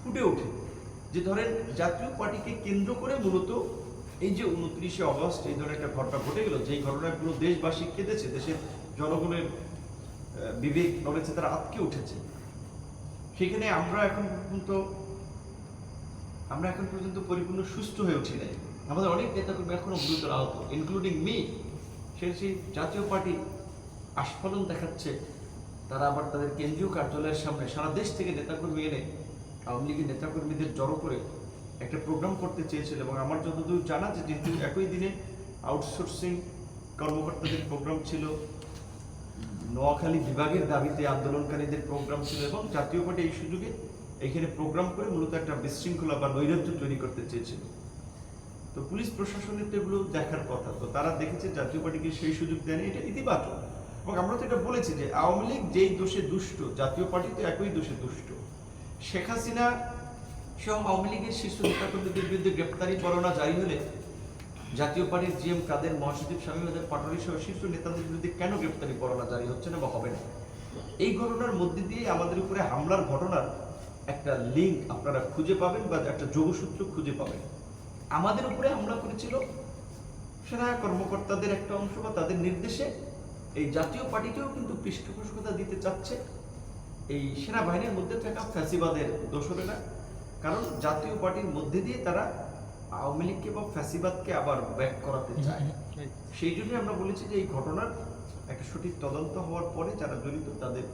ফুটে ওঠে। যে ধরেন জাতীয় পার্টিকে কেন্দ্র করে মূলত এই যে উনত্রিশে অগস্ট এই ধরনের একটা ঘটনা ঘটে গেল, যেই ঘটনায় পুরো দেশবাসী কেঁদেছে, দেশের জনগণের বিবেক নড়েছে তারা আটকে উঠেছে। সেখানে আমরা এখন পর্যন্ত, আমরা এখন পর্যন্ত পরিপূর্ণ সুস্থ হয়ে উঠি নাই। আমাদের অনেক নেতাকর্মী এখনও গুরুতর আহত ইনক্লুডিং মি সে সেই জাতীয় পার্টি আস্ফলন দেখাচ্ছে তারা আবার তাদের কেন্দ্রীয় কার্যালয়ের সামনে সারা দেশ থেকে নেতাকর্মী এনে আওয়ামী লীগের নেতাকর্মীদের জড়ো করে একটা প্রোগ্রাম করতে চেয়েছিল এবং আমার যতদূর জানা যে যেহেতু একই দিনে আউটসোর্সিং কর্মকর্তাদের প্রোগ্রাম ছিল, নোয়াখালী বিভাগের দাবিতে আন্দোলনকারীদের প্রোগ্রাম ছিল এবং জাতীয় পার্টি এই সুযোগে এখানে প্রোগ্রাম করে মূলত একটা বিশৃঙ্খলা বা নৈরাজ্য তৈরি করতে চেয়েছিল। তো পুলিশ প্রশাসনের তো এগুলো দেখার কথা। তো তারা দেখেছে জাতীয় পার্টিকে সেই সুযোগ দেয়নি, এটা ইতিবাচক। এবং আমরা তো এটা বলেছি যে আওয়ামী লীগ যেই দোষে দুষ্ট, জাতীয় পার্টি তো একই দোষে দুষ্ট। শেখ হাসিনা সহ আওয়ামী লীগের শীর্ষ নেতাকর্মীদের বিরুদ্ধে গ্রেপ্তারি পরোয়ানা জারি হলে জাতীয় পার্টির জি এম কাদের, মহাসচিব স্বামী হাজার সহ শীর্ষ নেতাদের বিরুদ্ধে কেন গ্রেপ্তারি পরোয়ানা জারি হচ্ছে না বা হবে না? এই ঘটনার মধ্যে দিয়ে আমাদের উপরে হামলার ঘটনার একটা লিঙ্ক আপনারা খুঁজে পাবেন বা একটা যোগসূত্র খুঁজে পাবেন। আমাদের উপরে হামলা করেছিল সেনা কর্মকর্তাদের একটা অংশ বা তাদের নির্দেশে এই জাতীয় পার্টিকেও কিন্তু পৃষ্ঠপোষকতা দিতে চাচ্ছে। এই সেনাবাহিনীর মধ্যে থাকা ফ্যাসিবাদের দোসরেরা কারণ জাতীয় পার্টির মধ্যে দিয়ে তারা আওয়ামী লীগকে বা ফ্যাসিবাদকে আবার ব্যাক করাতে চায়। সেই জন্যই আমরা বলেছি যে এই ঘটনার একটা সঠিক তদন্ত হওয়ার পরে যারা জড়িত তাদের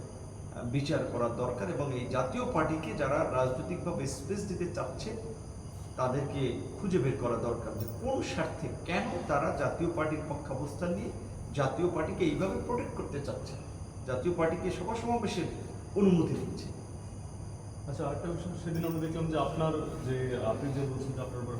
বিচার করা দরকার এবং এই জাতীয় পার্টিকে যারা রাজনৈতিকভাবে স্পেস দিতে চাচ্ছে তাদেরকে খুঁজে বের করা দরকার যে কোন স্বার্থে কেন তারা জাতীয় পার্টির পক্ষাবস্থান নিয়ে জাতীয় পার্টিকে এইভাবে প্রোটেক্ট করতে চাচ্ছে, জাতীয় পার্টিকে সভা সমাবেশের অনুমতি দিচ্ছে। আচ্ছা আরেকটা বিষয়, সেদিন আমরা দেখলাম যে আপনার যে, আপনি যে বলছেন যে আপনার উপর